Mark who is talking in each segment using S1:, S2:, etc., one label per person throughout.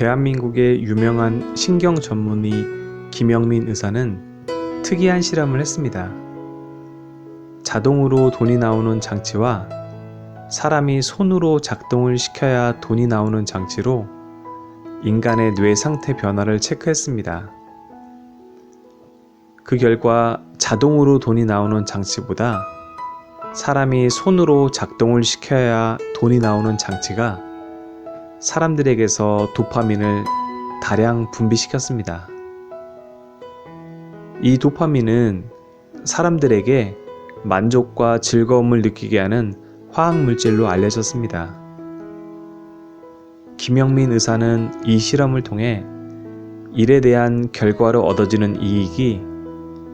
S1: 대한민국의 유명한 신경 전문의 김영민 의사는 특이한 실험을 했습니다. 자동으로 돈이 나오는 장치와 사람이 손으로 작동을 시켜야 돈이 나오는 장치로 인간의 뇌 상태 변화를 체크했습니다. 그 결과 자동으로 돈이 나오는 장치보다 사람이 손으로 작동을 시켜야 돈이 나오는 장치가 사람들에게서 도파민을 다량 분비시켰습니다. 이 도파민은 사람들에게 만족과 즐거움을 느끼게 하는 화학물질로 알려졌습니다. 김영민 의사는 이 실험을 통해 일에 대한 결과로 얻어지는 이익이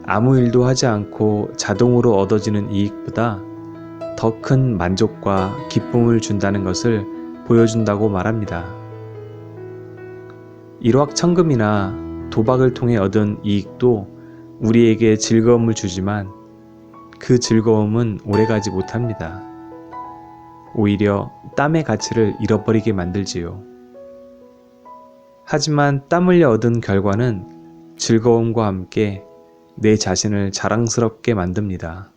S1: 아무 일도 하지 않고 자동으로 얻어지는 이익보다 더 큰 만족과 기쁨을 준다는 것을 보여준다고 말합니다. 일확천금이나 도박을 통해 얻은 이익도 우리에게 즐거움을 주지만 그 즐거움은 오래가지 못합니다. 오히려 땀의 가치를 잃어버리게 만들지요. 하지만 땀 흘려 얻은 결과는 즐거움과 함께 내 자신을 자랑스럽게 만듭니다.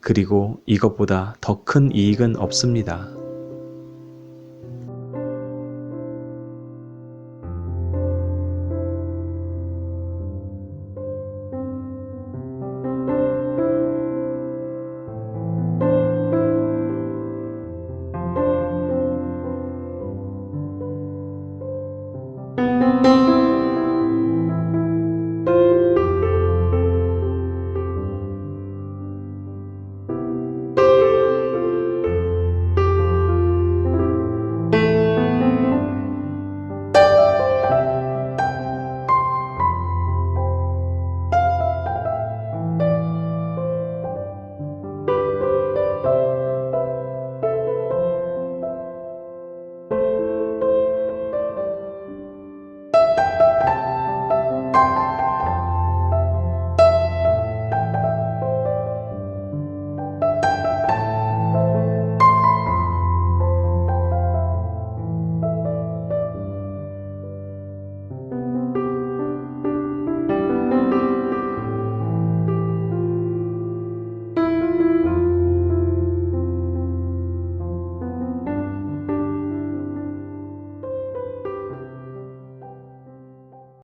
S1: 그리고 이것보다 더 큰 이익은 없습니다.